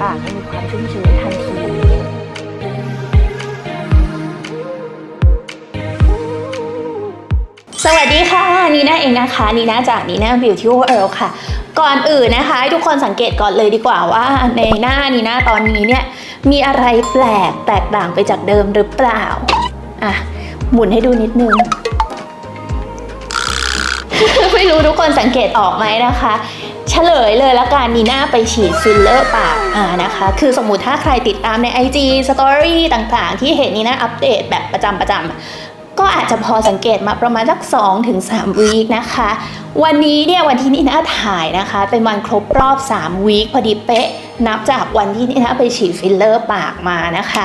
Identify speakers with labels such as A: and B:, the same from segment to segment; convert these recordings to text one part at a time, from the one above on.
A: ปากให้มีความชุ่มชื้นทันที สวัสดีค่ะ นีน่าเองนะคะ นีน่าจากนีน่าบิวตี้เอิร์ค่ะ ก่อนอื่นนะคะให้ทุกคนสังเกตก่อนเลยดีกว่าว่า ในหน้านีน่าตอนนี้เนี่ยมีอะไรแปลกแตกต่างไปจากเดิมหรือเปล่า อะ หมุนให้ดูนิดนึงไม่รู้ทุกคนสังเกตออกไหมนะคะ ฉลยเลยละกันนีน่าไปฉีดฟิลเลอร์ปากอ่านะคะ คือสมมุติถ้าใครติดตามใน IG Story ต่างๆ ที่เห็นนีน่าอัปเดตแบบประจำประจำก็อาจจะพอสังเกตมาประมาณสัก2ถึง3วีคนะคะ วันนี้เนี่ยวันที่นีน่าถ่ายนะคะ เป็นวันครบรอบ3วีคพอดีเป๊ะ นับจากวันที่นีน่าไปฉีดฟิลเลอร์ปากมานะคะ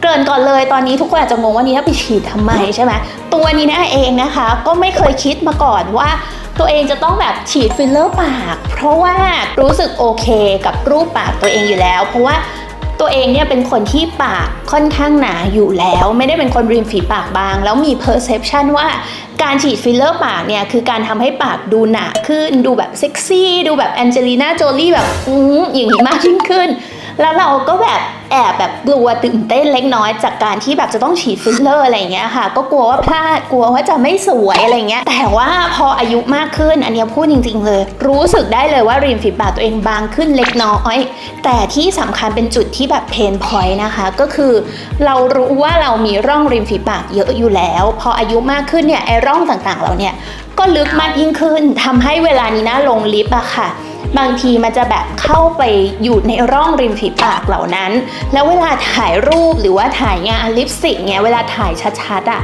A: เกริ่นก่อนเลยตอนนี้ทุกคนอาจจะงงว่านีน่าไปฉีดทำไมใช่ไหมตัวนีน่าเองนะคะ ก็ไม่เคยคิดมาก่อนว่า ตัวเองจะต้องแบบฉีดฟิลเลอร์ปาก เพราะว่ารู้สึกโอเคกับรูปปากตัวเองอยู่แล้ว เพราะว่าตัวเองเนี่ยเป็นคนที่ปากค่อนข้างหนาอยู่แล้ว ไม่ได้เป็นคนริมฝีปากบาง แล้วมี perception ว่าการฉีดฟิลเลอร์ปากเนี่ยคือการทำให้ปากดูหนาขึ้น ดูแบบเซ็กซี่ ดูแบบแองเจลีน่าโจลี่แบบอืมอย่างนี้มากยิ่งขึ้น แล้วเราก็แบบแอบแบบกลัวตื่นเต้นเล็กน้อยจากการที่แบบจะต้องฉีดฟิลเลอร์อะไรเงี้ยค่ะ ก็กลัวว่าพลาดกลัวว่าจะไม่สวยอะไรเงี้ย แต่ว่าพออายุมากขึ้นอันนี้พูดจริง ๆ เลย รู้สึกได้เลยว่าริมฝีปากตัวเองบางขึ้นเล็กน้อย แต่ที่สำคัญเป็นจุดที่แบบเพนพอยต์นะคะ ก็คือเรารู้ว่าเรามีร่องริมฝีปากเยอะอยู่แล้ว พออายุมากขึ้นเนี่ยไอ้ร่องต่างๆเราเนี่ยก็ลึกมากยิ่งขึ้นทำให้เวลานี้นะลงลิฟต์อะค่ะ บางทีมันจะแบบเข้าไปอยู่ในร่องริมฝีปากเหล่านั้น แล้วเวลาถ่ายรูปหรือว่าถ่ายงานลิปสติกเนี่ยเวลาถ่ายชัดๆอะ่ะ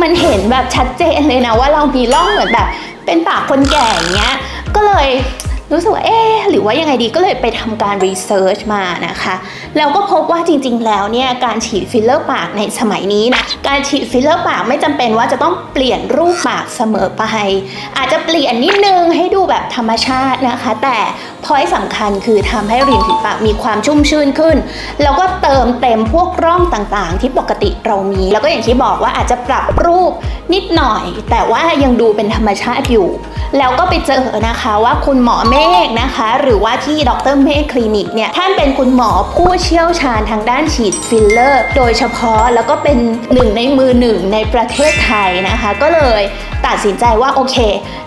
A: มันเห็นแบบชัดเจนเลยนะว่าเรามีร่องเหมือนแบบเป็นปากคนแก่อย่างเงี้ยก็เลย รู้สึกว่าเอ๊หรือว่ายังไงดีก็เลยไปทำการรีเสิร์ชมานะคะแล้วก็พบว่าจริง ๆ แล้วเนี่ยการฉีดฟิลเลอร์ปากในสมัยนี้นะการฉีดฟิลเลอร์ปากไม่จำเป็นว่าจะต้องเปลี่ยนรูปปากเสมอไป อาจจะเปลี่ยนนิดนึงให้ดูแบบธรรมชาตินะคะ แต่พอยสำคัญคือทำให้ริมฝีปากมีความชุ่มชื่นขึ้น แล้วก็เติมเต็มพวกร่องต่างๆ ที่ปกติเรามี แล้วก็อย่างที่บอกว่าอาจจะปรับรูปนิดหน่อย แต่ว่ายังดูเป็นธรรมชาติอยู่ แล้วก็ไปเจอนะคะว่าคุณหมอเมเมฆนะคะ หรือว่าที่ดรเมฆคลินิกเนี่ยท่านเป็นคุณหมอผู้เชี่ยวชาญทางด้านฉีดฟิลเลอร์ โดยเฉพาะแล้วก็เป็นหนึ่งในมือหนึ่งในประเทศไทยนะคะ ก็เลยตัดสินใจว่าโอเค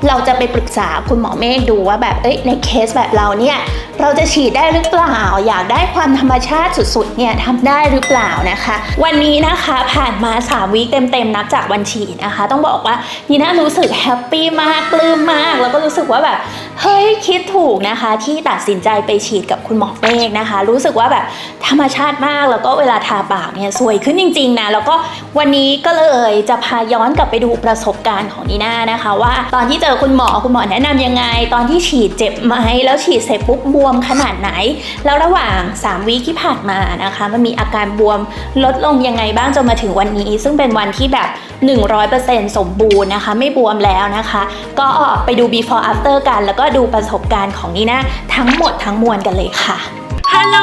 A: เราจะไปปรึกษาคุณหมอเมฆดูว่าแบบเอ้ยในเคสแบบเราเนี่ยเราจะฉีดได้หรือเปล่า อยากได้ความธรรมชาติสุดๆเนี่ยทำได้หรือเปล่านะคะ วันนี้นะคะผ่านมา 3วีคเต็มๆนับจากวันฉีดนะคะ ต้องบอกว่านีน่ารู้สึกแฮปปี้มากปลื้มมาก แล้วก็รู้สึกว่าแบบเฮ้ยคิดถูกนะคะที่ตัดสินใจไปฉีดกับคุณหมอเมฆนะคะ รู้สึกว่าแบบธรรมชาติมากแล้วก็เวลาทาปากเนี่ยสวยขึ้นจริงๆนะแล้วก็วันนี้ก็เลยจะพาย้อนกลับไปดูประสบการณ์ของนีน่านะคะ ว่าตอนที่เจอคุณหมอคุณหมอแนะนำยังไง ตอนที่ฉีดเจ็บไหมแล้วฉีดเสร็จปุ๊บบวมขนาดไหน แล้วระหว่าง 3วีคที่ผ่านมานะคะ มันมีอาการบวมลดลงยังไงบ้างจนมาถึงวันนี้ ซึ่งเป็นวันที่แบบ 100%สมบูรณ์นะคะ ไม่บวมแล้วนะคะ ก็ไปดู before after กัน แล้วก็ดูประสบการของนีน่าทั้งหมดทั้งมวลกันเลยค่ะ
B: ฮัลโหล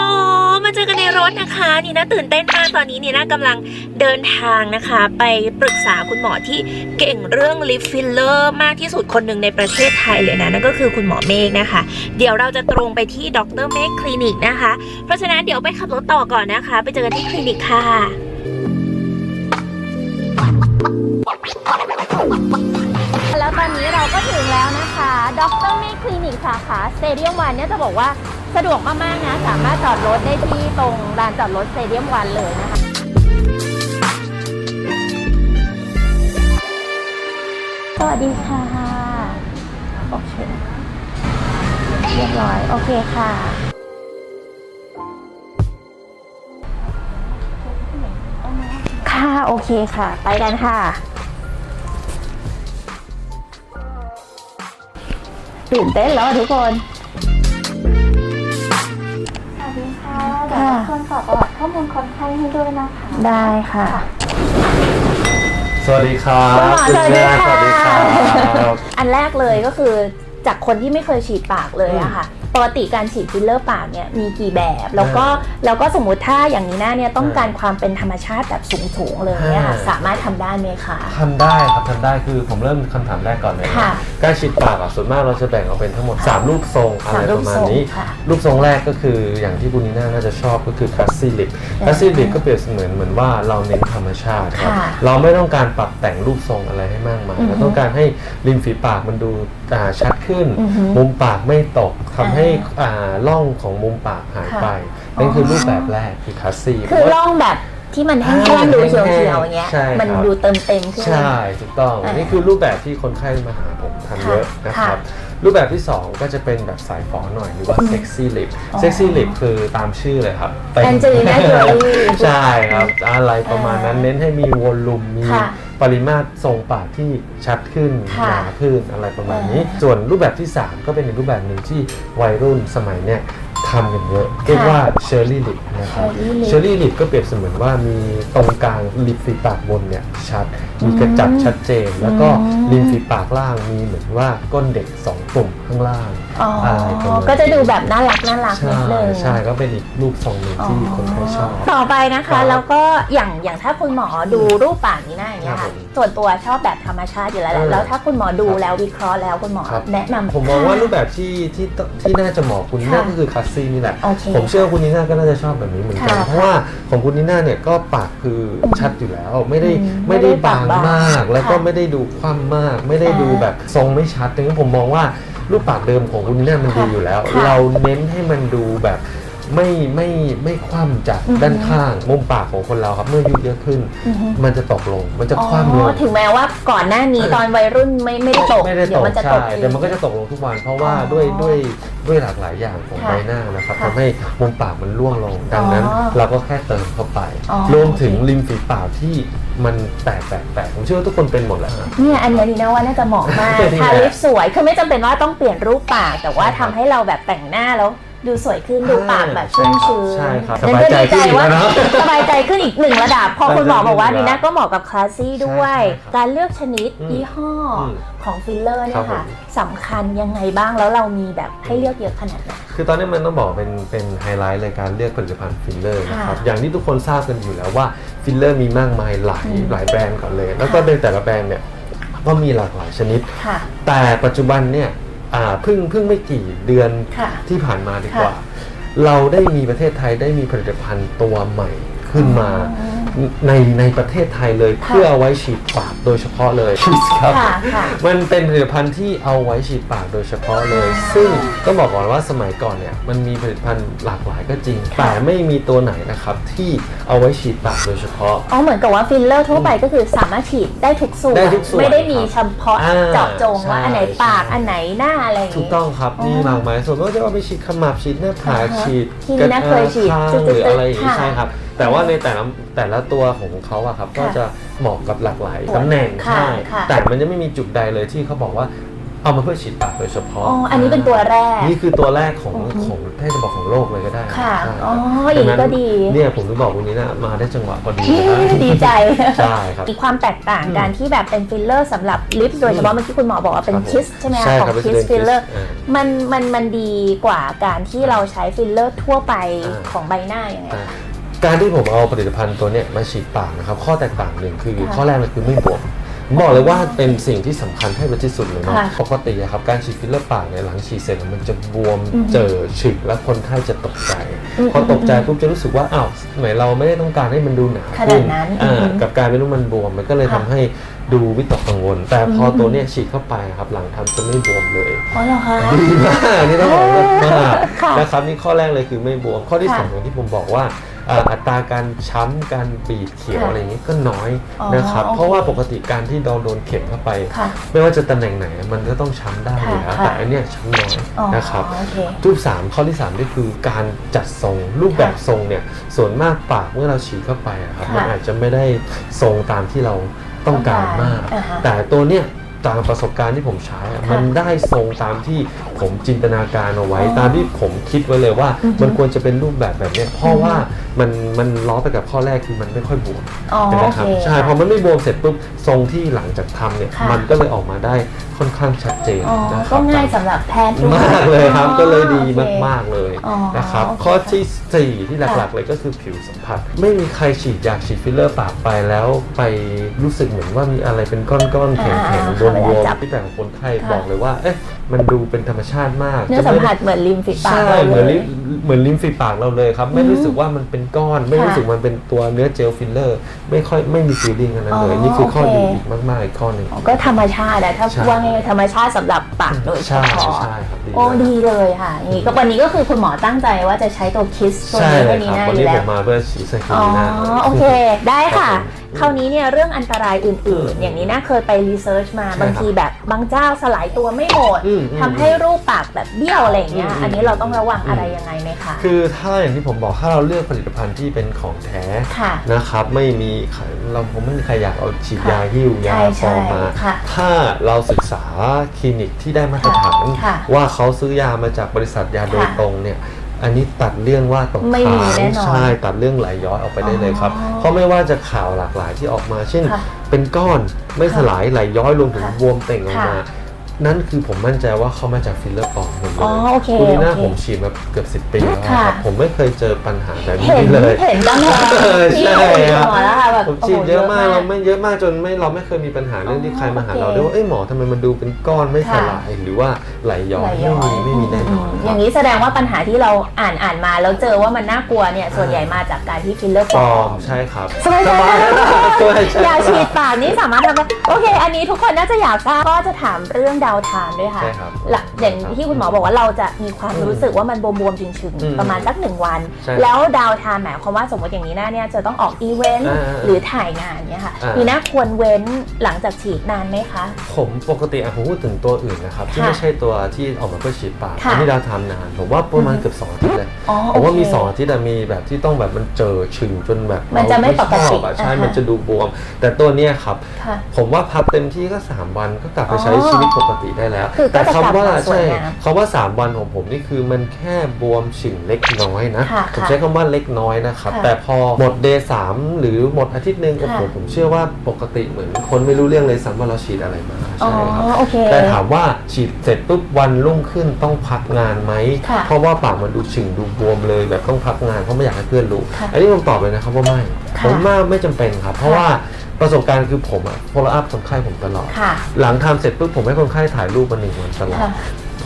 B: มาเจอกันในรถนะคะนี่นะตื่นเต้นมากตอนนี้นี่นะกำลังเดินทางนะคะ ไปปรึกษาคุณหมอที่เก่งเรื่องลิฟฟิลเลอร์มากที่สุดคนหนึ่งในประเทศไทยเลยนะนั่นก็คือคุณหมอเมฆนะคะ เดี๋ยวเราจะตรงไปที่ดรเมฆคลินิกนะคะ เพราะฉะนั้นเดี๋ยวไปขับรถต่อก่อนนะคะ ไปเจอกันที่คลินิกค่ะ
A: นี้เราก็ถึงแล้วนะคะดรเมฆคลินิกสาขาสเตเดียมวันเนี่ยจะบอกว่าสะดวกมากๆนะ สามารถจอดรถได้ที่ตรงลานจอดรถสเตเดียมวันเลยนะคะสวัสดีค่ะ โอเค เรียบร้อย โอเคค่ะ ค่ะ โอเคค่ะ ไปกันค่ะ ตื่นเต้นแล้วอะทุกคน
C: สวัสดีค่ะเดี๋ยวรบกวนสอบประวัติข้อมูลคนไข้ให้ด้วยนะคะ
A: ได้ค่ะ
D: สวัสดีครับ
A: คุณหมอสวัสดีค่ะ
D: สวัสดีครับ
A: อันแรกเลยก็คือจากคนที่ไม่เคยฉีดปากเลยอะค่ะ ปกติการฉีดฟิลเลอร์ปากเนี่ยมีกี่แบบ แล้วก็แล้วก็สมมุติถ้าอย่างนี้หน้าเนี่ยต้องการความเป็นธรรมชาติแบบสูงๆเลยเนี่ยค่ะ
D: อ่า
A: สามารถทำได้ไหมคะ
D: ทำได้ครับทำได้คือผมเริ่มคำถามแรกก่อนเลย
A: ค่ะ
D: การฉีดปากอะส่วนมากเราจะแบ่งออกเป็นทั้งหมด 3 รูปทรงอะไร
A: สามรู
D: ป
A: ประ
D: มาณ
A: ทรง
D: นี้
A: ค่ะ
D: รูปทรงแรกก็คืออย่างที่คุณนีน่าน่าจะชอบก็คือคัสซี่ลิปคัสซี่ลิปก็เปรียบเสมือนเหมือนว่าเราเน้นธรรมชาติครับ
A: ค่ะ
D: เราไม่ต้องการปรับแต่งรูปทรงอะไรให้มากมาย
A: อือฮึ
D: เราต้องการให้ริมฝีปากมันดูอ่าชัดขึ้น
A: อือฮึ
D: มุมปากไม่ตกทำให้
A: อ่า
D: อ่าร่องของมุมปากหายไป
A: ค่ะ
D: นั่นคืออ
A: อ
D: รูปแบบแรกคือคัสซี่
A: คือร่องแบบที่มันแห้งๆดูเขียวๆอย่างเงี้ย
D: ใช่ครับ
A: มันดูเติมเต็มขึ้น
D: ใช่ถูกต้อง
A: อ่า
D: นี่คือรูปแบบที่คนไข้มาหาผมทำเยอะ
A: ค่ะ
D: นะครับ รูปแบบที่ 2 ก็จะเป็นแบบสายฝอหน่อยหรือว่าเซ็กซี่ลิป
A: อ๋อ
D: เซ็กซี่ลิปคือตามชื่อเลยครับป็
A: Angelina Jolie
D: ใช่ครับ อะไรประมาณนั้น
A: อ่า
D: เน้นให้มีวอลลุ่มมี
A: ค่ะ
D: ปริมาตรทรงปากที่ชัดขึ้นห
A: ค่ะ
D: นาขึ้นอะไรประมาณนี้
A: อ่า
D: ส่วนรูปแบบที่ 3 ก็เป็นอีกรูปแบบหนึ่งที่วัยรุ่นสมัยเนี้ย ทำกันเยอะเรียกว่าเชอร์รี่ลิปนะครับ
A: Cherry lip
D: เชอร์รี่ลิปก็เปรียบเสมือนว่ามีตรงกลางริมฝีปากบนเนี่ยชัด มีกระจับชัดเจน แล้วก็
A: อืม
D: ริมฝีปากล่างมีเหมือนว่าก้นเด็กสองตุ่มข้างล่าง
A: อ๋ออ
D: อะไรประมาณ
A: ก็จะดูแบบน่ารักน่ารักนิ
D: ใช่
A: ดนึง
D: ใช่ก็เป็นอีกรูปทรงหนึ่งที่คนไข้ชอบ
A: ต่อไปนะ
D: ครั
A: คะ
D: บ
A: แล้วก็อย่างอย่างถ้าคุณหมอดูรูปปากนี้หน้าอย่างเงี้ย
D: ครั
A: ค่ะ
D: บผม
A: ส่วนตัวชอบแบบธรรมชาติอยู่แล้วแหละ
D: เออ
A: แล้วถ้าคุณหมอดู
D: ครับ
A: แล้ววิเคราะห์แล้วคุณหมอ
D: ครับ
A: แนะนำ
D: ผมมองว่ารูปแบบที่ที่ที่น่าจะเหมาะคุณนีน่า
A: ค่ะ
D: ก็คือคัสซี่นี่แหละ
A: โอเค
D: ผมเชื่อว่าคุณนีน่าก็น่าจะชอบแบบนี้เหมือนกัน
A: ค่ะ
D: เพราะว่าของคุณนีน่าเนี่ยก็ปากคือชัดอยู่แล้ว ไม่ได้
A: อืม
D: ไม่ได้บาง
A: ไม่ได้บาง
D: มาก แล้วก็
A: ค่ะ
D: ไม่ได้ดูคว่ำมาก ไม่ได้ดู
A: อ่า
D: แบบทรงไม่ชัดดังนั้นผมมองว่ารูปปากเดิมของคุณนีน่ามันดีอยู่แล้ว
A: ค่ะ
D: เราเน้นให้มันดูแบบ ไม่ไม่ไม่คว่ำจาก
A: อือฮึ
D: ด้านข้างมุมปากของคนเราครับเมื่ออายุเยอะขึ้น
A: อือฮึ
D: มันจะตกลงมันจะ
A: อ๋อ
D: คว่ำลง
A: ถึงแม้ว่าก่อนหน้านี้ตอนวัยรุ่นไม่ไม่ได้ตก
D: ไม่ได้
A: เดี๋
D: ต
A: ยว
D: ก
A: มันจะต
D: ใช่
A: กอีก
D: เดี๋ยวมันก็จะตกลงทุกวันเพราะว่า
A: อ๋อ
D: ด้วยด้วยด้วยหลากหลายอย่างของ
A: ค่ะ
D: ใบหน้านะครับ
A: ค่ะ
D: ทำให้มุมปากมันร่วงลงดังนั้น
A: อ๋อ
D: เราก็แค่เติมเข้าไป
A: อ๋อ
D: รวมถึงริมฝีปากที่มันแตกแตกแตกผมเชื่อว่าทุกคนเป็นหมดแหละฮะ
A: เนี่ยอันเนี้ยดีนะว่าน่าจะเหมาะมาก
D: เป็นไง
A: ทาลิปสวยคือไม่จำเป็นว่าต้องเปลี่ยนรูปปากแต่ว่า
D: ใช่ครั
A: ทำ
D: บ
A: ให้เราแบบแต่งหน้าแล้ว ดูสวยขึ้นดูปากแบบชุ่มชื้น
D: ใช่ครับ
A: งั้นก็
D: สบายใจขึ้นอีก
A: ว่า
D: แล้วเนอะ
A: สบายใจขึ้นอีกหนึ่งระดับ พอคุณหมอบอกว่า
D: สบายใจขึ้
A: ดี
D: น
A: นะก็เหมาะกับคลาสซี่ด้วย
D: ใช่ครับ
A: การเลือกชนิด
D: อืม
A: ยี่ห้ออ
D: ม
A: ของฟิลเลอร์เนี่
D: ครั
A: ย
D: บ
A: ค่ะ
D: ผม
A: สำคัญยังไงบ้างแล้วเรามีแบบให้เลือกเยอะขนาดไหน
D: คือตอนนี้มันต้องบอกเป็นเป็นไฮไลท์เลยการเลือกผลิตภัณฑ์ฟิลเลอร์นะครับ
A: ค่ะ
D: อย่างที่ทุกคนทราบกันอยู่แล้วว่าฟิลเลอร์มีมากมายหลาย
A: อืม
D: หลายแบรนด์ก่อนเลย แล้วก็ในแต่ละแบรนด์เนี่ยก็มีหลากหลายชนิด
A: ค่ะ
D: แต่ปัจจุบันเนี่ย อ่าเพิ่งเพิ่งไม่กี่เดือน
A: ค่ะ
D: ที่ผ่านมาดีกว่า เราได้มีประเทศไทยได้มีผลิตภัณฑ์ตัวใหม่ขึ้นมา ในในประเทศไทยเลย
A: ค่ะ
D: เพื่อเอาไว้ฉีดปากโดยเฉพาะเลยครับ
A: ค่ะค่ะ
D: มันเป็นผลิตภัณฑ์ที่เอาไว้ฉีดปากโดยเฉพาะเลย ซึ่งต้องบอกก่อนว่าสมัยก่อนเนี่ยมันมีผลิตภัณฑ์หลากหลายก็จริง
A: ค่ะ
D: แต่ไม่มีตัวไหนนะครับที่เอาไว้ฉีดปากโดยเฉพาะ
A: อ๋อเหมือนกับว่าฟิลเลอร์ทั่วไปก็คือสามารถฉีดได้ทุกส่วน
D: ได้ทุกส่วน
A: ไม่ได้มี
D: ครับ
A: เฉพาะ
D: อ่า
A: เจาะจงว่า
D: ใช่
A: อันไหนปาก
D: ใช่
A: อันไหนหน้าอะไรอย่าง
D: ถูก
A: งี้
D: ต้องครับ
A: อ๋อ
D: มีหลากหลายส่วนไม่ว่าจะเอาไปฉีดขมับฉีดหน้าผาก
A: อ่าฮะ
D: ฉีด
A: ที่นี่น่าเคยฉีด
D: คาง
A: ตึ๊ดๆ
D: หรืออะไรอย่างนี้
A: ค่ะ
D: ใช่ครับ แต่ว่าในแต่ละแต่ละตัวของเขาอะครับ ก็
A: ค่ะ
D: จะเหมาะกับหลากหลาย
A: ค่ะ
D: ตำแหน่ง
A: ค่ะ
D: ใช่
A: ค่ะ
D: แต่มันจะไม่มีจุดใดเลยที่เขาบอกว่าเอามาเพื่อฉีดปากโดยเฉพาะ
A: อ๋ออันนี้เป็นตัวแรก
D: นี่คือตัวแรกของ
A: อือฮึ
D: ของแทบจะบอกของโลกเลยก็ได้
A: ค่ะ
D: ใช่
A: อ๋ออย่างนี้ก็ดี
D: เนี่ยผมถึงบอกวันนี้นะมาได้จังหวะพอดีเลยนะ
A: ดีใจ
D: ใช่ครับ
A: อีกความแตกต่างกัน
D: อืม
A: ที่แบบเป็นฟิลเลอร์สำหรับลิปโดยเฉพาะเมื่อกี้คุณหมอบอกว่าเป็น
D: ครับผม
A: คิสใช่ไหม
D: ใช่
A: คะข
D: ครั
A: อบง
D: เป็น
A: คิส
D: kiss
A: ฟิลเลอร์
D: อ่า
A: มันมันมันดีกว่าการที่เราใช้ฟิลเลอร์ทั่วไป
D: อ่า
A: ของใบหน้าอย่างไง
D: อ่า
A: คะ
D: การที่ผมเอาผลิตภัณฑ์ตัวเนี้ยมาฉีดปากนะครับ ข้อแตกต่างหนึ่งคือ
A: ค่ะ
D: ข้อแรกเลยคือไม่บวมผมบอกเลยว่าเป็นสิ่งที่สำคัญให้เป็นที่สุดเลยนะ
A: ค่ะ
D: ปกติอะครับการฉีดฟิลเลอร์ปากเนี่ยหลังฉีดเสร็จมันจะบวม
A: อืม
D: เจอฉึกแล้วคนไข้จะตกใจ
A: อืม
D: พอตกใจปุ๊บจะรู้สึกว่าอ้าวไหนเราไม่ได้ต้องการให้มันดูหนา
A: ขนา
D: ขึ้
A: ดนั้น
D: อ่า
A: อืม
D: กับการเป็นว่ามันบวมมันก็เลย
A: ค่ะ
D: ทำให้ดูวิตกกังวล แต่พออ
A: ม
D: ตัวเนี้ยฉีดเข้าไปครับหลังทำจะไม่บวมเลย
A: อ๋อเหรอคะ
D: ดีมากนี่ต้องบอกว่ามาก
A: ค่ะ
D: นะครับนี่ข้อแรกเลยคือไม่บวมข้อที่
A: ค่ะ
D: สองอย่างที่ผมบอกว่า อ่าอัตราการช้ำการบีดเขียว
A: ค่ะ
D: อะไรอย่างนี้ก็น้อย
A: อ๋อ
D: นะครับ
A: โอเค
D: เพราะว่าปกติการที่เราโดนเข็มเข้าไป
A: ค่ะ
D: ไม่ว่าจะตำแหน่งไหนมันก็ต้องช้ำได้อยู่แล้ว
A: ค่ะ
D: แต่อันเนี้ยช้ำน้อย
A: อ๋อ
D: นะครับ
A: โอเค
D: รูปสามข้อที่สามก็คือการจัดทรงรูปแบบทรงเนี่ยส่วนมากปากเมื่อเราฉีดเข้าไปอะครับ
A: ค่ะ
D: มันอาจจะไม่ได้ทรงตามที่เราต้องการมาก
A: อ่าฮะ
D: แต่ตัวเนี้ยตามประสบการณ์ที่ผมใช้อะมันได้ทรงตามที่ผมจินตนาการเอาไว้ ตามที่ผมคิดไว้เลยว่า มันควรจะเป็นรูปแบบแบบเนี้ยเพราะว่า มันมันล้อไปกับข้อแรกคือมันไม่ค่อยบวม
A: อ๋อ
D: ใช่ไหม
A: โอ
D: ครับ
A: เค
D: ใช่พอมันไม่บวมเสร็จปุ๊บทรงที่หลังจากทำเนี่ย
A: ค่ะ
D: มันก็เลยออกมาได้ค่อนข้างชัดเจน
A: อ๋อ
D: นะค
A: ก็
D: รับ
A: ง่ายสำหรับแพทย์ด้วย
D: มากเลยครับ
A: อ๋อ
D: ก็เลยดี
A: โอเค
D: มากๆเลย
A: อ๋อ
D: นะครับ
A: โอเค
D: ข้อที่4ที่หลักๆเลยก็คือผิวสัมผัส ไม่มีใครฉีดยาฉีดฟิลเลอร์ปากไปแล้วไปรู้สึกเหมือนว่ามีอะไรเป็นก้อนๆแข็งๆบวมๆที่แบบของคนไข้บอกเลยว่าเอ๊ะมันดูเป็นธรรมชาติมาก
A: เนื้อสัมผัสเหมือนริมฝีปาก
D: ใช่
A: เรา
D: เหมือน
A: เล
D: ลิ้
A: ย
D: นเหมือนลิ้นฝีปากเราเลยครับ ไม่รู้สึกว่ามันเป็นก้อน ไม่
A: ค่ะ
D: รู้สึกมันเป็นตัวเนื้อเจลฟิลเลอร์ ไม่ค่อยไม่มีฟีลลิ่งอันนั้นเลย
A: อ๋อ
D: นี่คือข้อ
A: โอเค
D: ดีอีกมากๆอีกข้อหนึ่ง
A: อ๋อก็ธรรมชาติอะถ้า
D: ใช่
A: ว่าไงายๆธรรมชาติสำหรับปากโดยเฉ
D: ใช่
A: พาะ
D: ใช่ครับดี
A: โอ้
D: มาก
A: ดีเลยค่ะอย่างนี้ก็วันนี้ก็คือคุณหมอตั้งใจว่าจะใช้ตัวคิสตัว
D: ใช่
A: นี้
D: เล
A: ให้
D: ย
A: นี
D: ครับ
A: น่า
D: วัน
A: อ
D: นี้
A: ยู่
D: ผ
A: แล้ว
D: มมาเพื่อฉีดไซคลิ
A: อ๋อ
D: นีน่า
A: โอเค ได้ค่ะ
D: ครับผม
A: คราวนี้เนี่ยเรื่องอันตรายอื่นๆ อย่างนี้น่าเคยไปรีเสิร์ชมา
D: ใช่ครับ
A: บางทีแบบบางเจ้าสลายตัวไม่หมด
D: อืมอืม
A: ทำให้รูปปากแบบเบี้ยวอะไรอย่างเงี้ย
D: อืมอืม
A: อันนี้เราต้องระวังอะไรยังไงไหมคะ
D: คือถ้าอย่างที่ผมบอกถ้าเราเลือกผลิตภัณฑ์ที่เป็นของแท้
A: ค่ะ
D: นะครับไม่มีใครเราคงไม่มีใครอยากเอาฉีดยาหิ้วยา
A: ใช่
D: ฟอร์มมา
A: ใช่ค่ะ
D: ถ้าเราศึกษาคลินิกที่ได้มาตรฐาน
A: ค่ะ
D: ว่าเขาซื้อยามาจากบริษัทยาโดย
A: ค่ะ
D: ตรงเนี่ย อันนี้ตัดเรื่องว่าตก
A: ไม่มี
D: ค้าง
A: แน่นอน
D: ใช่ตัดเรื่องไหลย้อยออกไปได้เลยครับ
A: อ๋อ
D: เพราะไม่ว่าจะข่าวหลากหลายที่ออกมา เช่น
A: ค่ะ
D: เป็นก้อนไม่
A: ค่ะ
D: สลายไหลย้อยรวมถึง
A: ค่ะ
D: บวมเต่งออกมา
A: ค่ะ
D: นั่นคือผมมั่นใจว่าเขามาจากฟิลเลอร์ปลอมหมดเล
A: อ๋อยโอเค
D: คุณลีน่า
A: โอเค
D: ผมฉีดมาเกือบสิบปีแล้ว
A: ค่ะ
D: ครับผมไม่เคยเจอปัญหาแบบ
A: เห็น
D: นี้เลย
A: เห็นตั้งแต่
D: เออ
A: ที่
D: ใช่
A: คุย
D: ค
A: กั
D: รั
A: บบหมอแล้วค่ะแบบ
D: ผม
A: โอ้โห
D: ฉีดเยอะมาก
A: เย
D: เรา
A: อะ
D: ไม่เยอะมากจนไม่เราไม่เคยมีปัญหาเรื่องที่ใครมาหาเรา
A: โอเค
D: ด้วยว่าเอ้ยหมอทำไมมันดูเป็นก้อนไม่สลายหรือว่าไหลย้อย
A: ไหลย้
D: ไม่
A: อย
D: มีไม่มีแน่นอน
A: ม
D: ค
A: อ
D: รับ
A: ย่างนี้แสดงว่าปัญหาที่เราอ่านอ่านมาแล้วเจอว่ามันน่ากลัวเนี่ยส่วนใหญ่มาจากการที่ฟิลเลอร์
D: ป
A: ป
D: ล
A: ล
D: อ
A: อ
D: ม
A: ม
D: ใช่ครับ
A: สบายใจ
D: สบายใจ
A: ยาฉีดปากนี่สามารถทำได้โอเค อันนี้ทุกคนน่าจะอยากทราบก็จะถามเรื่องดาวทานด้วยค่ะ
D: ใช่ครับ
A: หลักอย่างที่คุณหมอบอกว่าเราจะมีความรู้สึกว่ามันบวมๆจริง
D: อืม
A: ๆประมาณสักหนึ่งวัน
D: ใช่
A: แล้วดาวทานหมายความว่าสมมติอย่างนี้นะเนี่ยจะต้องออกอีเวนต์
D: อ่า
A: หรือถ่ายงานเนี่ยค่ะ
D: อ่า
A: มีน่าควรเว้นหลังจากฉีดนานไหมคะ
D: ผมปกติอะผมพูดถึงตัวอื่นนะครับที่
A: ค่ะ
D: ไม่ใช่ตัวที่ออกมาเพื่อฉีดปาก
A: ค่ะ
D: อันนี้เราทำนานผมว่าประมาณเกือบสองอาทิตย์เลย
A: อ๋อ
D: ผมว่ามี
A: โเค
D: สองอาทิตย์อะมีแบบที่ต้องแบบมันเจอชึงจนแบบ
A: มันจะไม่ปกติ
D: เราชอบอะใช่
A: อ่าฮะ
D: มันจะดูบวม แต่ตัวเนี้ยครับ
A: ค่ะ
D: ผมว่าพักเต็มที่ก็ 3 วันก็กลับไปใช้
A: อ๋อ
D: ชีวิตปกติได้แล้ว
A: คือก็
D: แต่
A: จะกลับ
D: คำว่า
A: มาสวย
D: ใช่
A: งาม
D: คำว่า 3 วันของผมนี่คือมันแค่บวมฉิ่งเล็กน้อยนะ
A: ค่ะ
D: ผม
A: ค่ะ
D: ใช้คำว่าเล็กน้อยนะครับ
A: ค่ะ
D: แต่พอหมดเดย์สามหรือหมดอาทิตย์หนึ่งโอ้โห
A: ค่ะ
D: ผมเชื่อว่าปกติเหมือนคนไม่รู้เรื่องเลยซ้ำว่าเราฉีดอะไรมา
A: อ๋อ
D: ใช่ครับ
A: โอเค
D: แต่ถามว่าฉีดเสร็จปุ๊บวันรุ่งขึ้นต้องพักงานไหม
A: ค่ะ
D: เพราะว่าปากมันดูฉึงดูบวมเลยแบบต้องพักงานเพราะไม่อยากให้เพื่อนรู้
A: ค่ะ
D: อันนี้ผมตอบเลยนะครับว่าไม่
A: ค่ะ
D: ผมว่าไม่จำเป็นครับ เพราะ
A: ค่ะ
D: ว่า ประสบการณ์คือผมอะ follow up คนไข้ผมตลอด
A: ค่ะ
D: หลังทำเสร็จปุ๊บผมให้คนไข้ถ่ายรูปมาหนึ่งวันตลอด
A: ค่ะ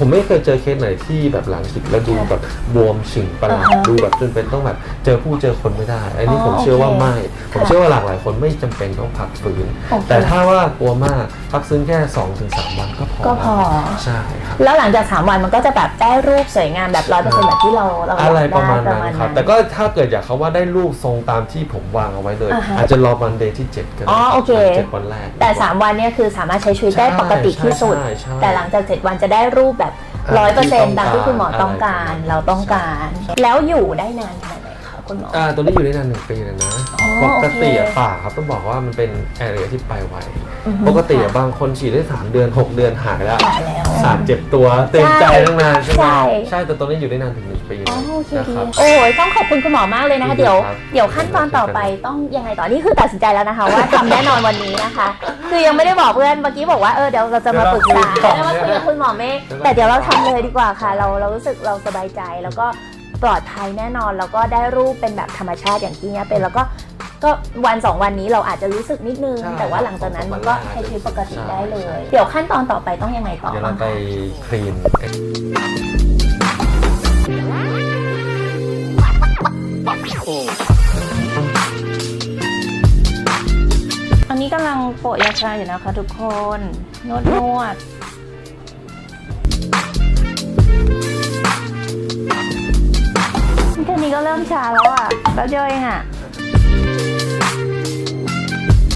D: ผมไม่เคยเจอเคสไหนที่แบบหลังฉีดแล้วดูแบบบวมฉึงประหลาด
A: อ่าฮะ
D: ดูแบบจนเป็นต้องแบบเจอผู้เจอคนไม่ได้ อันนี้
A: อ๋อ
D: ผมเชื่อว่า
A: โอเค
D: ไม่ผม
A: ค่ะ
D: เชื่อว่าหลากหลายคนไม่จำเป็นต้องพักฟื้น
A: โอเค
D: แต่ถ้าว่ากลัวมากพักฟื้นแค่2-3ถึงวันก็พอ
A: ก็พอ
D: ใช่ครับ
A: แล้วหลังจาก 3 วันมันก็จะแบบได้รูปสวยงามแบบร้อยเปอร์เซ็นต์แบบที่เราเรายาก
D: อะไร
A: ด้
D: ประมาณนั้น
A: ประ
D: ครับ แต่ก็ถ้าเกิดอยากเขาว่าได้รูปทรงตามที่ผมวางเอาไว้เลย
A: อ่าฮะ
D: อาจจะรอวันเดย์ที่ 7 ก็ได้
A: อ๋อโอเค
D: หลังเจ็ดวันแรก
A: แต่ 3 วันเนี่ยคือสามารถใช้ชีวิตได้ปกติที่สุด
D: ใช่ใช่
A: แต่หลังจาก 7 วันจะได้รูปแบบ
D: อ่า
A: ร้อยเปอร์
D: ที่
A: เซ็น
D: ต้
A: ต์
D: อง
A: ตามที่คุณหมอ
D: การ
A: ต้องการ
D: อะไร
A: เราต้องการ แล้วอยู่ได้นานขนาดไหน คะคุณหมอ
D: อ่าตัวนี้อยู่ได้นานหนึ่งปีเลยนะ
A: อ๋อ
D: ปกติอะ
A: โอเค
D: ปากครับต้องบอกว่ามันเป็นแอเรียที่ไปไว
A: อือฮึ
D: ปกติอะ
A: ค่ะ
D: บางคนฉีดได้ 3 เดือน 6 เดือนหายแล้ว
A: หายแล้ว
D: สารเจ็บตัว เต็มใจตั้งนานใช่ไหม
A: ใช่
D: ใช่แต่ตัวนี้อยู่ได้นานถึง1ปี
A: อ๋อโอเค
D: นะ
A: ดี
D: ครับ
A: โอ้ยต้องขอบคุณคุณหมอมากเลยนะคะ
D: ยินดี
A: เดี๋ยว
D: ครับ
A: เดี๋ยวขั้นตอนต่อไปต้องยังไงต่อ นี่คือตัดสินใจแล้วนะคะ ว่าทำแน่นอนวันนี้นะคะ คือยังไม่ได้บอกเพื่อน เมื่อกี้บอกว่าเออเดี๋ยวเราจะมาปรึกษา
D: เดี๋ยว
A: แล้ว
D: เรา
A: มา
D: คุ
A: คุย
D: ยกั
A: กับบคุณหมอเมฆ
D: เดี๋ยวเรา
A: แต่เดี๋ยวเราทำเลยดีกว่าค่ะ เราเรารู้สึกเราสบายใจ แล้วก็ ปลอดภัยแน่นอน แล้วก็ได้รูปเป็นแบบธรรมชาติอย่างที่เนี้ยเป็นแล้วก็ก็วันสองวันนี้เราอาจจะรู้สึกนิดนึง
D: ใช่
A: แต่ว่าหลังจากนั้นมันก็ใช้ชีวิตปกติได้เลย
D: ใช่
A: เดี๋ยวขั้นตอนต่อไปต้องยังไงต่อ
D: เดี๋ยวเรา
A: บ้าง
D: ไป
A: คะ
D: คลีน
A: อันนี้กำลังโปะยาชาอยู่นะคะทุกคนนวดนวด แค่นี้ก็เริ่มชาแล้วอะแป๊บเดียวเองอะ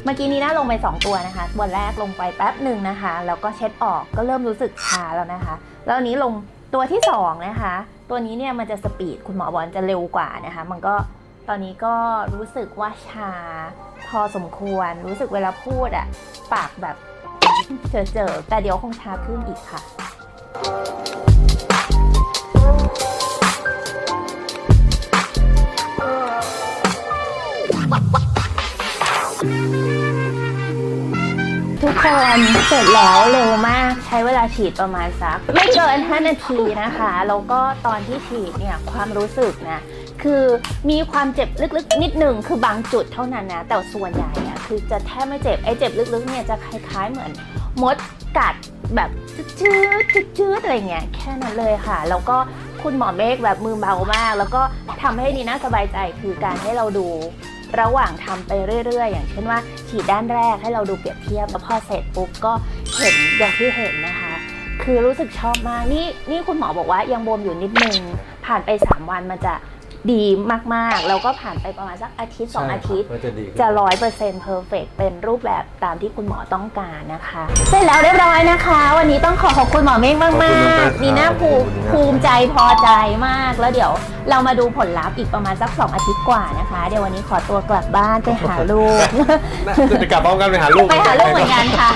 A: เมื่อกี้นี้น่าลงไป 2 ตัวนะคะวันแรกลงไปแป๊บหนึ่งนะคะ แล้วก็เช็ดออกก็เริ่มรู้สึกชาแล้วนะคะ แล้วนี้ลงตัวที่ 2 นะคะ ตัวนี้เนี่ยมันจะสปีดคุณหมอบอกว่าจะเร็วกว่านะคะ มันก็ตอนนี้ก็รู้สึกว่าชา พอสมควร รู้สึกเวลาพูดอะปากแบบเจอเจอแต่เดี๋ยวคงชาขึ้นอีกค่ะ ทุกคนเสร็จแล้วเร็วมากใช้เวลาฉีดประมาณสัก ไม่เกิน 5 นาทีนะคะ แล้วก็ตอนที่ฉีดเนี่ยความรู้สึกนะคือมีความเจ็บลึกๆ นิดหนึ่งคือบางจุดเท่านั้นนะ แต่ส่วนใหญ่อะคือจะแทบไม่เจ็บไอ้เจ็บลึกๆเนี่ยจะคล้ายๆเหมือนมดกัดแบบจืดๆจืดอะไรเงี้ยแค่นั้นเลยค่ะ แล้วก็คุณหมอเมฆแบบมือเบามาก แล้วก็ทำให้นีน่าสบายใจคือการให้เราดู ระหว่างทำไปเรื่อย ๆ อย่างเช่นว่าฉีดด้านแรกให้เราดูเปรียบเทียบแล้วพอเสร็จปุ๊บก็เห็นอย่างที่เห็นนะคะ คือรู้สึกชอบมากนี่นี่คุณหมอบอกว่ายังบวมอยู่นิดนึงผ่านไป 3 วันมันจะ ดีมากๆ แล้วก็ผ่านไปประมาณสักอาทิตย์ 2 อาทิตย์
D: ก็จะดีขึ้น
A: จะร้อยเปอร์เซ็นต์เพอร์เฟกเป็นรูปแบบตามที่คุณหมอต้องการนะคะ เสร็จแล้วเรียบร้อยนะคะ วันนี้ต้องขอขอบคุณหมอเมฆมาก
D: ขอบคุณมากๆ
A: ๆนี่น่าภูมิ
D: ขอบคุณครับ
A: ภูมิใจพอใจมาก แล้วเดี๋ยวเรามาดูผลลัพธ์อีกประมาณสัก 2 อาทิตย์กว่านะคะ เดี๋ยววันนี้ขอตัวกลับบ้านไปหาลูก
D: จะกลับพร้อมกันไปหาลูก
A: ไปหาลูกเหมือนกันค่ะ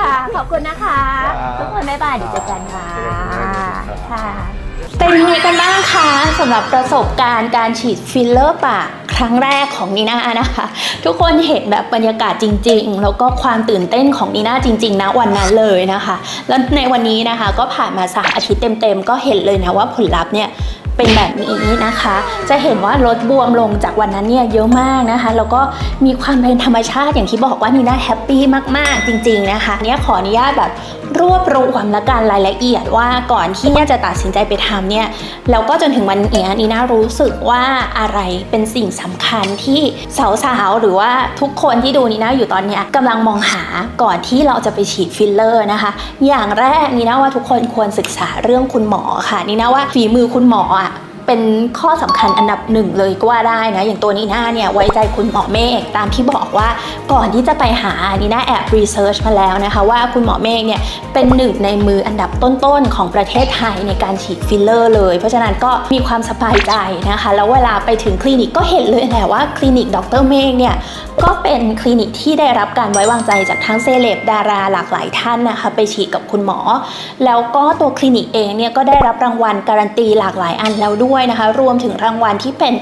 A: ค่ะ ขอบคุณนะคะ
D: ครับ
A: ทุกคนบ๊ายบายเดี๋ยวเจอกันค่ะ
D: เจอกันครับ
A: ค่ะ เป็นยังไงกันบ้างคะสำหรับประสบการณ์การฉีดฟิลเลอร์ปากครั้งแรกของนีน่านะคะ ทุกคนเห็นแบบบรรยากาศจริง ๆ แล้วก็ความตื่นเต้นของนีน่าจริง ๆ นะวันนั้นเลยนะคะ แล้วในวันนี้นะคะก็ผ่านมาสามอาทิตย์เต็มๆ ก็เห็นเลยนะว่าผลลัพธ์เนี่ย เป็นแบบนี้นะคะ จะเห็นว่าลดบวมลงจากวันนั้นเนี่ยเยอะมากนะคะ แล้วก็มีความเป็นธรรมชาติอย่างที่บอกว่านีน่าแฮปปี้มากๆจริง ๆนะคะเนี่ยขออนุญาตแบบรวบรวมและการรายละเอียดว่าก่อนที่เนี่ยจะตัดสินใจไปทำเนี่ยแล้วก็จนถึงวันนี้นีน่ารู้สึกว่าอะไรเป็นสิ่งสำคัญที่สาวๆหรือว่าทุกคนที่ดูนีน่าอยู่ตอนเนี้ยกำลังมองหาก่อนที่เราจะไปฉีดฟิลเลอร์นะคะ อย่างแรกนีน่าว่าทุกคนควรศึกษาเรื่องคุณหมอค่ะนีน่าว่าฝีมือคุณหมออะ เป็นข้อสำคัญอันดับหนึ่งเลยก็ว่าได้นะอย่างตัวนีน่าเนี่ยไว้ใจคุณหมอเมฆตามที่บอกว่าก่อนที่จะไปหานีน่าแอบรีเสิร์ชมาแล้วนะคะ ว่าคุณหมอเมฆเนี่ยเป็นหนึ่งในมืออันดับต้นๆของประเทศไทยในการฉีดฟิลเลอร์เลย เพราะฉะนั้นก็มีความสบายใจนะคะ แล้วเวลาไปถึงคลินิกก็เห็นเลยแหละว่าคลินิกดรเมฆเนี่ยก็เป็นคลินิกที่ได้รับการไว้วางใจจากทั้งเซเลบดาราหลากหลายท่านนะคะไปฉีดกับคุณหมอ แล้วก็ตัวคลินิกเองเนี่ยก็ได้รับรางวัลการันตีหลากหลายอันแล้วด้วยนะคะ รวมถึงรางวัลที่เป็น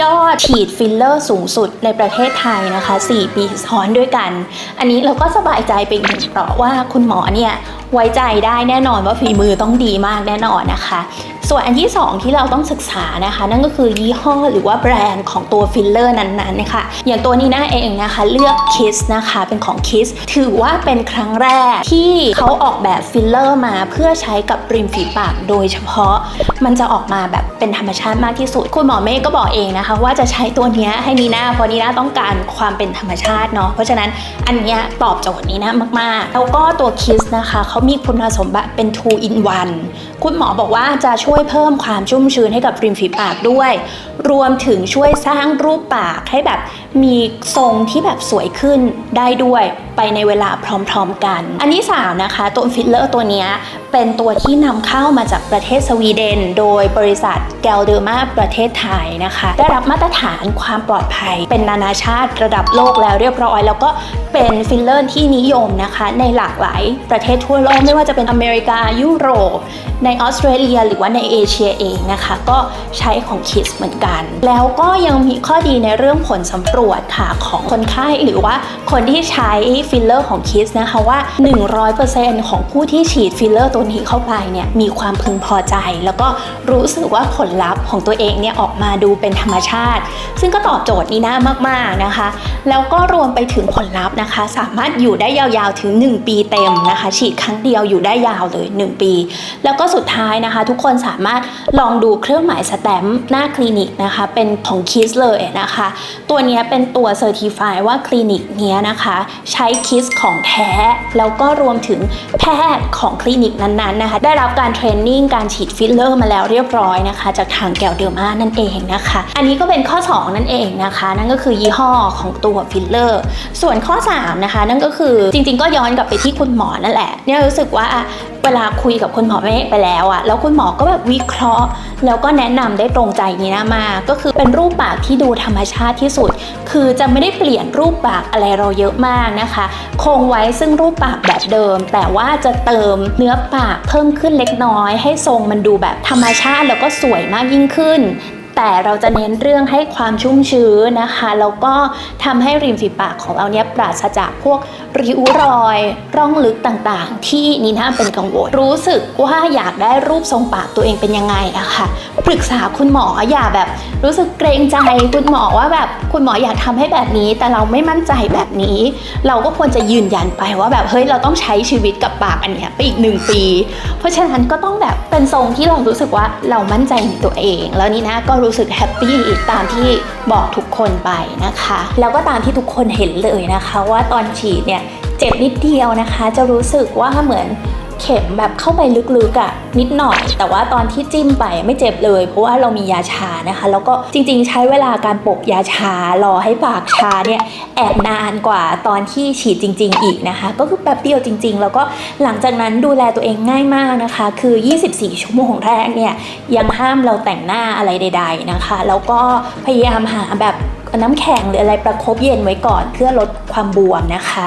A: ยอดฉีดฟิลเลอร์สูงสุดในประเทศไทยนะคะ 4 ปีซ้อนด้วยกัน อันนี้เราก็สบายใจไปอีกหนึ่งเพราะว่าคุณหมอเนี่ย ไว้ใจได้แน่นอนว่าฝีมือต้องดีมากแน่นอนนะคะ ส่วนอันที่ 2 ที่เราต้องศึกษานะคะ นั่นก็คือยี่ห้อหรือว่าแบรนด์ของตัวฟิลเลอร์นั้นๆนะคะอย่างตัวนี้น่าเองนะคะ เลือก Kiss นะคะเป็นของ Kiss ถือว่าเป็นครั้งแรกที่เขาออกแบบฟิลเลอร์มาเพื่อใช้กับริมฝีปากโดยเฉพาะ มันจะออกมาแบบเป็นธรรมชาติมากที่สุด คุณหมอเมฆก็บอกเองนะคะ ว่าจะใช้ตัวนี้ให้นีน่าเพราะนีน่าต้องการความเป็นธรรมชาติเนาะเพราะฉะนั้นอันเนี้ยตอบโจทย์นีน่ามากๆ แล้วก็ตัว Kiss นะคะเขามีคุณสมบัติเป็น two in one คุณหมอบอกว่าจะช่วยเพิ่มความชุ่มชื้นให้กับริมฝีปากด้วย รวมถึงช่วยสร้างรูปปากให้แบบมีทรงที่แบบสวยขึ้นได้ด้วยไปในเวลาพร้อมๆกัน อันที่สามนะคะตัวฟิลเลอร์ตัวนี้เป็นตัวที่นำเข้ามาจากประเทศสวีเดน โดยบริษัทแกลเดอร์มาประเทศไทยนะคะ ได้รับมาตรฐานความปลอดภัย เป็นนานาชาติระดับโลกแล้วเรียบร้อย แล้วก็เป็นฟิลเลอร์ที่นิยมนะคะ ในหลากหลายประเทศทั่วโลกไม่ว่าจะเป็นอเมริกายุโรป ในออสเตรเลียหรือว่าในเอเชียเองนะคะ ก็ใช้ของคิสเหมือนกัน แล้วก็ยังมีข้อดีในเรื่องผลสำรวจค่ะของคนไข้หรือว่าคนที่ใช้ฟิลเลอร์ของคิสนะคะว่า 100%ของผู้ที่ฉีดฟิลเลอร์ตัวนี้เข้าไปเนี่ยมีความพึงพอใจ แล้วก็รู้สึกว่าผลลัพธ์ของตัวเองเนี่ยออกมาดูเป็นธรรมชาติ ซึ่งก็ตอบโจทย์นี้น่ามากๆนะคะ แล้วก็รวมไปถึงผลลัพธ์นะคะ สามารถอยู่ได้ยาวๆถึง 1 ปีเต็มนะคะ ฉีดครั้งเดียวอยู่ได้ยาวเลย 1 ปี แล้วก็สุดท้ายนะคะ ทุกคนสามารถลองดูเครื่องหมายสแตมป์หน้าคลินิกนะคะ เป็นของคิสเลยนะคะ ตัวนี้เป็นตัวเซอร์ติฟายว่าคลินิกเนี้ยนะคะ ใช้คิสของแท้แล้วก็รวมถึงแพทย์ของคลินิกนั้นๆนะคะได้รับการเทรนนิ่งการฉีดฟิลเลอร์มาแล้วเรียบร้อยนะคะ จากทางแกลเดอร์มานั่นเองนะคะ อันนี้ก็เป็นข้อ 2 นั่นเองนะคะ นั่นก็คือยี่ห้อของตัวฟิลเลอร์ ส่วนข้อ 3 นะคะ นั่นก็คือจริงๆ ก็ย้อนกลับไปที่คุณหมอนั่นแหละเนี่ยรู้สึกว่าเวลาคุยกับคุณหมอเมฆไปแล้วอะแล้วคุณหมอก็แบบวิเคราะห์ แล้วก็แนะนำได้ตรงใจนีน่ามากก็คือเป็นรูปปากที่ดูธรรมชาติที่สุด คือจะไม่ได้เปลี่ยนรูปปากอะไรเราเยอะมากนะคะ คงไว้ซึ่งรูปปากแบบเดิม แต่ว่าจะเติมเนื้อปะเพิ่มขึ้นเล็กน้อย ให้ทรงมันดูแบบธรรมชาติแล้วก็สวยมากยิ่งขึ้น แต่เราจะเน้นเรื่องให้ความชุ่มชื้นนะคะแล้วก็ทำให้ริมฝีปากของเราเนี่ยปราศจากพวกริ้วรอย ร่องลึกต่างๆ ที่นีน่าเป็นกังวลรู้สึกว่าอยากได้รูปทรงปากตัวเองเป็นยังไงอะค่ะปรึกษาคุณหมออย่าแบบ รู้สึกเกรงใจคุณหมอว่าแบบคุณหมออยากทำให้แบบนี้ แต่เราไม่มั่นใจแบบนี้ เราก็ควรจะยืนยันไปว่าแบบเฮ้ยเราต้องใช้ชีวิตกับปากอันเนี้ยไปอีกหนึ่งปี เพราะฉะนั้นก็ต้องแบบเป็นทรงที่เรารู้สึกว่าเรามั่นใจในตัวเอง แล้วนี่นะก็รูู้้สึกแฮปปี้ตามที่บอกทุกคนไปนะคะ แล้วก็ตามที่ทุกคนเห็นเลยนะคะ ว่าตอนฉีดเนี่ยเจ็บนิดเดียวนะคะ จะรู้สึกว่าเหมือน เข็มแบบเข้าไปลึกๆอะ่ะนิดหน่อย แต่ว่าตอนที่จิ้มไปไม่เจ็บเลย เพราะว่าเรามียาชานะคะ แล้วก็จริงๆ ใช้เวลาการปกยาชารอให้ปากชาเนี่ยแอบนานกว่าตอนที่ฉีดจริง ๆ อีกนะคะ ก็คือแป๊บเดียวจริง ๆ แล้วก็หลังจากนั้นดูแลตัวเองง่ายมากนะคะ คือ 24 ชั่วโมงแรกเนี่ยยังห้ามเราแต่งหน้าอะไรใด ๆนะคะ แล้วก็พยายามหาแบบ น้ำแข็งหรืออะไรประคบเย็นไว้ก่อน เพื่อลดความบวมนะคะ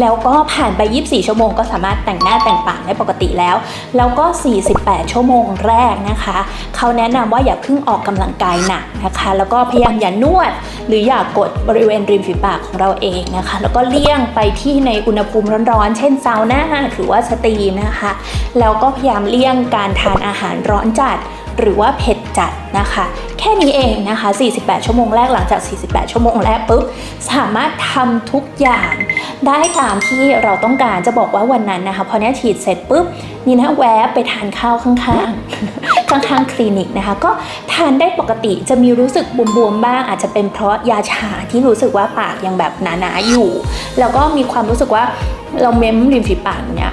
A: แล้วก็ผ่านไป 24 ชั่วโมงก็สามารถแต่งหน้าแต่งปากได้ปกติแล้ว แล้วก็ 48 ชั่วโมงแรกนะคะเขาแนะนำว่าอย่าเพิ่งออกกำลังกายหนักนะคะ แล้วก็พยายามอย่านวด หรืออย่ากดบริเวณริมฝีปากของเราเองนะคะ แล้วก็เลี่ยงไปที่ในอุณหภูมิร้อนๆ เช่นซาวน่าหรือว่าสตรีมนะคะ แล้วก็พยายามเลี่ยงการทานอาหารร้อนจัด หรือว่าเผ็ดจัดนะคะ แค่นี้เองนะคะ 48 ชั่วโมงแรกหลังจาก 48 ชั่วโมงแรกปุ๊บสามารถทำทุกอย่าง ได้ตามที่เราต้องการจะบอกว่าวันนั้นนะคะพอเนี้ยฉีดเสร็จปุ๊บนี่นะแวะไปทานข้าวข้างๆข้างๆคลินิกนะคะ ก็ทานได้ปกติจะมีรู้สึกบวมๆบ้าง อาจจะเป็นเพราะยาชาที่รู้สึกว่าปากยังแบบหนาๆอยู่ แล้วก็มีความรู้สึกว่าเราเม้มริมฝีปากเนี่ย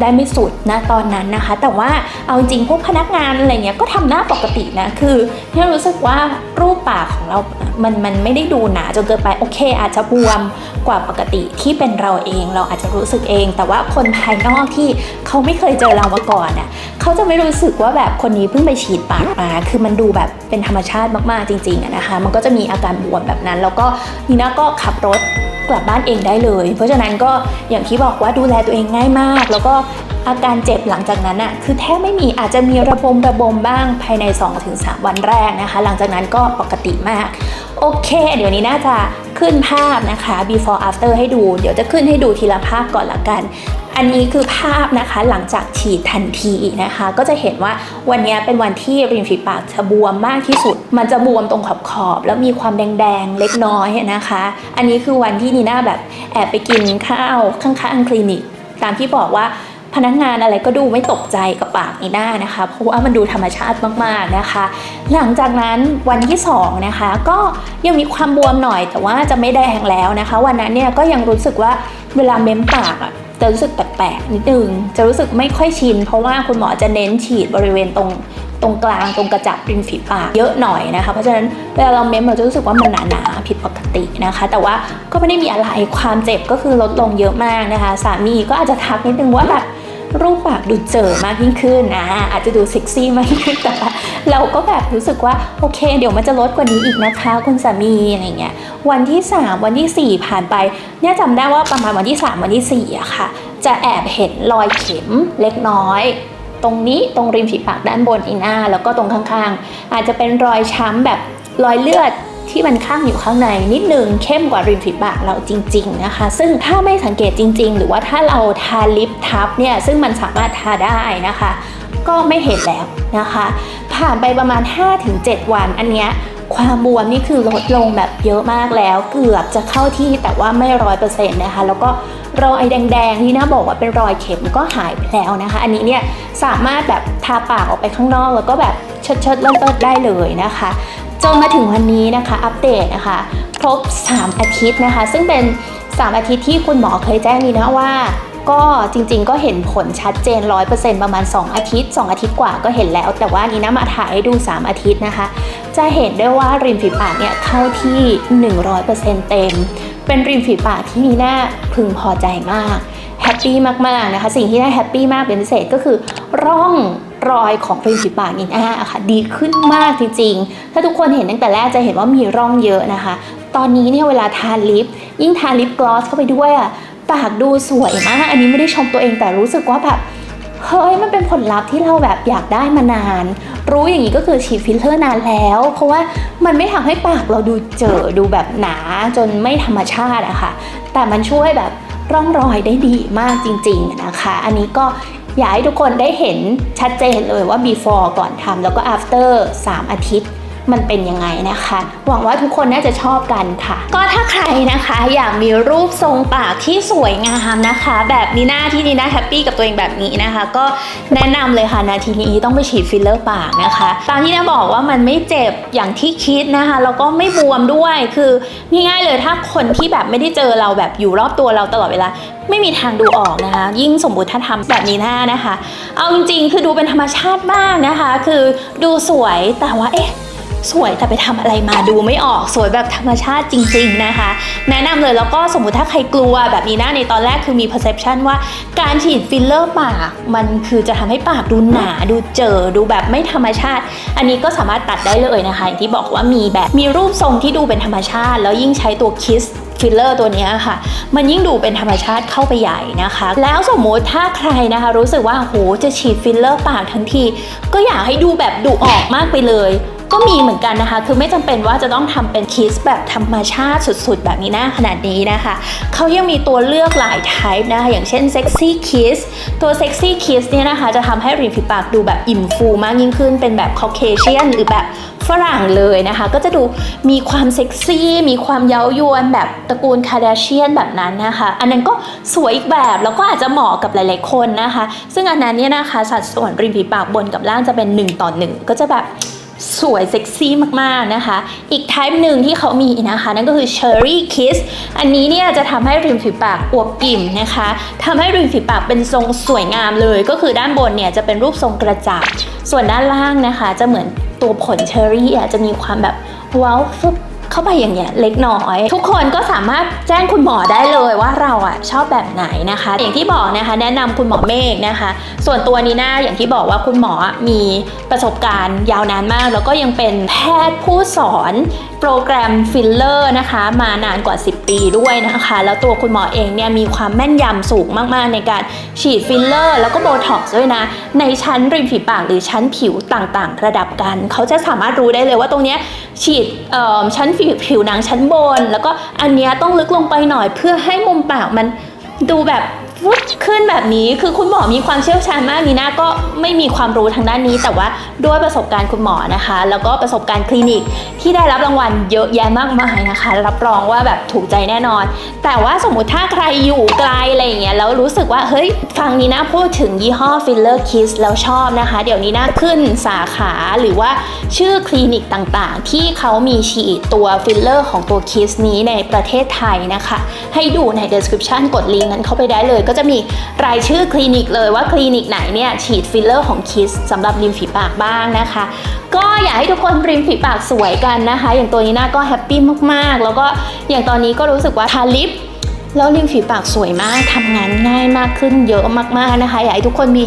A: ได้ไม่สุดนะตอนนั้นนะคะ แต่ว่าเอาจริงพวกพนักงานอะไรเงี้ยก็ทำหน้าปกตินะคือเนี่รู้สึกว่ารูปปากของเรา มันมันไม่ได้ดูหนาจนเกินไปโอเค อาจจะบวมกว่าปกติที่เป็นเราเองเราอาจจะรู้สึกเอง แต่ว่าคนภายนอกที่เขาไม่เคยเจอเรามาก่อนน่ะเขาจะไม่รู้สึกว่าแบบคนนี้เพิ่งไปฉีดปากมา คือมันดูแบบเป็นธรรมชาติมากๆจริงๆอะนะคะ มันก็จะมีอาการบวมแบบนั้น แล้วก็นีน่าก็ขับรถ กลับบ้านเองได้เลย เพราะฉะนั้นก็อย่างที่บอกว่าดูแลตัวเองง่ายมาก แล้วก็อาการเจ็บหลังจากนั้นอะคือแทบไม่มีอาจจะมีระบมระบมบ้างภายใน 2-3 วันแรกนะคะ หลังจากนั้นก็ปกติมากโอเค เดี๋ยวนี้น่าจะขึ้นภาพนะคะ before after ให้ดู เดี๋ยวจะขึ้นให้ดูทีละภาพก่อนละกัน อันนี้คือภาพนะคะหลังจากฉีดทันทีนะคะ ก็จะเห็นว่าวันนี้เป็นวันที่ริมฝีปากจะบวมมากที่สุด มันจะบวมตรงขอบขอบแล้วมีความแดงๆเล็กน้อยนะคะ อันนี้คือวันที่นีน่าแบบแอบไปกินข้าวข้างๆคลินิก ตามที่บอกว่าพนักงานอะไรก็ดูไม่ตกใจกับปากนีน่านะคะ เพราะว่ามันดูธรรมชาติมากๆนะคะ หลังจากนั้นวันที่สองนะคะ ก็ยังมีความบวมหน่อยแต่ว่าจะไม่แดงแล้วนะคะ วันนั้นเนี่ยก็ยังรู้สึกว่าเวลาเม้มปากอะ จะรู้สึกแปลกๆนิดนึงจะรู้สึกไม่ค่อยชิน เพราะว่าคุณหมอจะเน้นฉีดบริเวณตรงตรงกลางตรงกระจับริมฝีปากเยอะหน่อยนะคะ เพราะฉะนั้นเวลาเราเม้มเราจะรู้สึกว่ามันหนาๆผิดปกตินะคะ แต่ว่าก็ไม่ได้มีอะไรความเจ็บก็คือลดลงเยอะมากนะคะ สามีก็อาจจะทักนิดนึงว่าแบบ รูปปากดูเจอมากยิ่งขึ้นนะอาจจะดูเซ็กซี่มากยิ่งขึ้นแต่ว่าเราก็แบบรู้สึกว่าโอเค เดี๋ยวมันจะลดกว่านี้อีกนะคะคุณสามีอะไรเงี้ยวันที่ 3 วันทีสี่ 4 ผ่านไปเนี่ยจำได้ว่าประมาณวันที่ 3 วันที่4อะค่ะ จะแอบเห็นรอยเข็มเล็กน้อยตรงนี้ตรงริมฝีปากด้านบนอีหน้า แล้วก็ตรงข้างๆ อาจจะเป็นรอยช้ำแบบรอยเลือด ที่มันข้างอยู่ข้างในนิดนึงเข้มกว่าริมฝีปากเราจริง ๆ นะคะ ซึ่งถ้าไม่สังเกตจริง ๆ หรือว่าถ้าเราทาลิปทับเนี่ยซึ่งมันสามารถทาได้นะคะ ก็ไม่เห็นแล้วนะคะ ผ่านไปประมาณ 5-7 วันอันเนี้ยความบวมนี่คือลดลงแบบเยอะมากแล้ว เกือบจะเข้าที่แต่ว่าไม่ร้อยเปอร์เซ็นต์นะคะ แล้วก็รอยแดงๆที่น่าบอกว่าเป็นรอยเข็มก็หายไปแล้วนะคะ อันนี้เนี่ยสามารถแบบทาปากออกไปข้างนอก แล้วก็แบบเชิดๆเลิศๆได้เลยนะคะ จนมาถึงวันนี้นะคะ อัปเดตนะคะครบ 3 อาทิตย์นะคะ ซึ่งเป็น 3 อาทิตย์ที่คุณหมอเคยแจ้งนี่นะว่า ก็จริงๆ ก็เห็นผลชัดเจน 100%ประมาณ 2 อาทิตย์ 2 อาทิตย์กว่าก็เห็นแล้ว แต่ว่านี้นะมาถ่ายให้ดู 3 อาทิตย์นะคะ จะเห็นได้ว่าริมฝีปากเนี่ยเข้าที่ 100%เต็ม เป็นริมฝีปากที่นีน่าพึงพอใจมากแฮปปี้มากๆนะคะ สิ่งที่น่าแฮปปี้มากเป็นพิเศษก็คือร่อง รอยของริมฝีปากนีน่าอะค่ะดีขึ้นมากจริงๆ ถ้าทุกคนเห็นตั้งแต่แรกจะเห็นว่ามีร่องเยอะนะคะ ตอนนี้เนี่ยเวลาทาลิป ยิ่งทาลิปกลอสเข้าไปด้วยอะปากดูสวยมาก อันนี้ไม่ได้ชมตัวเองแต่รู้สึกว่าแบบเฮ้ยมันเป็นผลลัพธ์ที่เราแบบอยากได้มานาน รู้อย่างนี้ก็คือฉีดฟิลเตอร์นานแล้ว เพราะว่ามันไม่ทำให้ปากเราดูเจอดูแบบหนาจนไม่ธรรมชาติอะค่ะ แต่มันช่วยแบบร่องรอยได้ดีมากจริง ๆนะคะ อันนี้ก็ อยากให้ทุกคนได้เห็นชัดเจนเลยว่า before ก่อนทำแล้วก็ after 3 อาทิตย์ มันเป็นยังไงนะคะ หวังว่าทุกคนน่าจะชอบกันค่ะ ก็ถ้าใครนะคะอยากมีรูปทรงปากที่สวยงามนะคะ แบบนี้หน่าที่นีน่าแฮปปี้กับตัวเองแบบนี้นะคะ ก็แนะนำเลยค่ะนาทีนี้ต้องไปฉีดฟิลเลอร์ปากนะคะ ตามที่น้าบอกว่ามันไม่เจ็บอย่างที่คิดนะคะแล้วก็ไม่บวมด้วยคือง่ายๆเลยถ้าคนที่แบบไม่ได้เจอเราแบบอยู่รอบตัวเราตลอดเวลาไม่มีทางดูออกนะคะ ยิ่งสมมติถ้าทำแบบนี้หน้านะคะ เอาจริงๆ คือดูเป็นธรรมชาติมากนะคะ คือดูสวยแต่ว่าเอ๊ะ สวยแต่ไปทำอะไรมาดูไม่ออกสวยแบบธรรมชาติจริง ๆนะคะ แนะนำเลยแล้วก็สมมติถ้าใครกลัวแบบนี้นะในตอนแรกคือมี perception ว่าการฉีดฟิลเลอร์ปากมันคือจะทำให้ปากดูหนาดูเจอดูแบบไม่ธรรมชาติ อันนี้ก็สามารถตัดได้เลยนะคะอย่างที่บอกว่ามีแบบมีรูปทรงที่ดูเป็นธรรมชาติ แล้วยิ่งใช้ตัวคิสฟิลเลอร์ตัวนี้ค่ะ มันยิ่งดูเป็นธรรมชาติเข้าไปใหญ่นะคะ แล้วสมมติถ้าใครนะคะ รู้สึกว่าโหจะฉีดฟิลเลอร์ปากทั้งที ก็อยากให้ดูแบบดูออกมากไปเลย ก็มีเหมือนกันนะคะ คือไม่จำเป็นว่าจะต้องทำเป็นคิสแบบธรรมชาติสุดๆ แบบนี้นะขนาดนี้นะคะเขายังมีตัวเลือกหลาย type นะคะ อย่างเช่น sexy kiss ตัว sexy kiss เนี่ยนะคะ จะทำให้ริมฝีปากดูแบบอิ่มฟูมากยิ่งขึ้น เป็นแบบ Caucasian หรือแบบฝรั่งเลยนะคะ ก็จะดูมีความเซ็กซี่ มีความเย้ายวนแบบตระกูลคาร์ดาเชียนแบบนั้นนะคะ อันนั้นก็สวยอีกแบบแล้วก็อาจจะเหมาะกับหลายๆคนนะคะ ซึ่งอันนั้นเนี่ยนะคะสัดส่วนริมฝีปากบนกับล่างจะเป็น 1 ต่อ 1 ก็จะแบบ สวยเซ็กซี่มากๆนะคะ อีกไทป์หนึ่งที่เขามีนะคะ นั่นก็คือ cherry kiss อันนี้เนี่ยจะทำให้ริมฝีปากอวบอิ่มนะคะทำให้ริมฝีปากเป็นทรงสวยงามเลย ก็คือด้านบนเนี่ยจะเป็นรูปทรงกระจับส่วนด้านล่างนะคะ จะเหมือนตัวผลเชอร์รี่อะจะมีความแบบว้าวฟึบ เข้าไปอย่างเงี้ยเล็กน้อย ทุกคนก็สามารถแจ้งคุณหมอได้เลยว่าเราอะชอบแบบไหนนะคะ อย่างที่บอกนะคะแนะนำคุณหมอเมฆนะคะ ส่วนตัวนีน่าอย่างที่บอกว่าคุณหมอมีประสบการณ์ยาวนานมาก แล้วก็ยังเป็นแพทย์ผู้สอนโปรแกรมฟิลเลอร์นะคะ มานานกว่า 10 ปีด้วยนะคะ แล้วตัวคุณหมอเองเนี่ยมีความแม่นยำสูงมากๆ ในการฉีดฟิลเลอร์ แล้วก็โบท็อกซ์ด้วยนะ ในชั้นริมฝีปากหรือชั้นผิว ต่างๆ ระดับกัน เขาจะสามารถรู้ได้เลยว่าตรงเนี้ยฉีดชั้นผิวผิวหนังชั้นบน แล้วก็อันเนี้ยต้องลึกลงไปหน่อยเพื่อให้มุมปากมันดูแบบ ฟุดขึ้นแบบนี้คือคุณหมอมีความเชี่ยวชาญมากนีน่าก็ไม่มีความรู้ทางด้านนี้ แต่ว่าด้วยประสบการณ์คุณหมอนะคะ แล้วก็ประสบการณ์คลินิกที่ได้รับรางวัลเยอะแยะมากมายนะคะ รับรองว่าแบบถูกใจแน่นอน แต่ว่าสมมุติถ้าใครอยู่ไกลอะไรอย่างเงี้ยแล้วรู้สึกว่าเฮ้ยฟังนีน่าพูดถึงยี่ห้อฟิลเลอร์คิสแล้วชอบนะคะ เดี๋ยวนี้น่าขึ้นสาขาหรือว่าชื่อคลินิกต่างๆ ที่เขามีฉีดตัวฟิลเลอร์ของตัวคิสนี้ในประเทศไทยนะคะ ให้ดูใน description กดลิงก์นั้นเข้าไปได้เลยก็็จะมีรายชื่อคลินิกเลยว่าคลินิกไหนเนี่ยฉีดฟิลเลอร์ของคิสสำหรับริมฝีปากบ้างนะคะ ก็อยากให้ทุกคนริมฝีปากสวยกันนะคะ อย่างตัวนี้น่าก็แฮปปี้มากๆ แล้วก็อย่างตอนนี้ก็รู้สึกว่าทาลิปแล้วริมฝีปากสวยมากทำงานง่ายมากขึ้นเยอะมากๆนะคะ อยากให้ทุกคนมี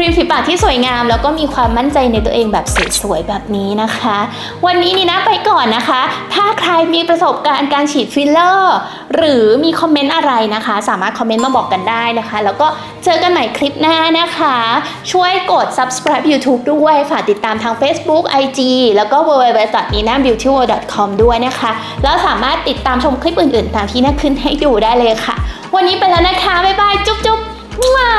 A: ริมฝีปากที่สวยงาม แล้วก็มีความมั่นใจในตัวเองแบบสวยๆแบบนี้นะคะ วันนี้นี่นะไปก่อนนะคะ ถ้าใครมีประสบการณ์การฉีดฟิลเลอร์หรือมีคอมเมนต์อะไรนะคะ สามารถคอมเมนต์มาบอกกันได้นะคะ แล้วก็เจอกันใหม่คลิปหน้านะคะ ช่วยกด subscribe YouTube ด้วยฝากติดตามทาง Facebook IG แล้วก็ www.ninabeautyworld.com ด้วยนะคะ แล้วสามารถติดตามชมคลิปอื่นๆ ตามที่น่าขึ้นให้ดูได้เลยค่ะ วันนี้ไปแล้วนะคะ บ๊ายบาย จุ๊บจุ๊บว้า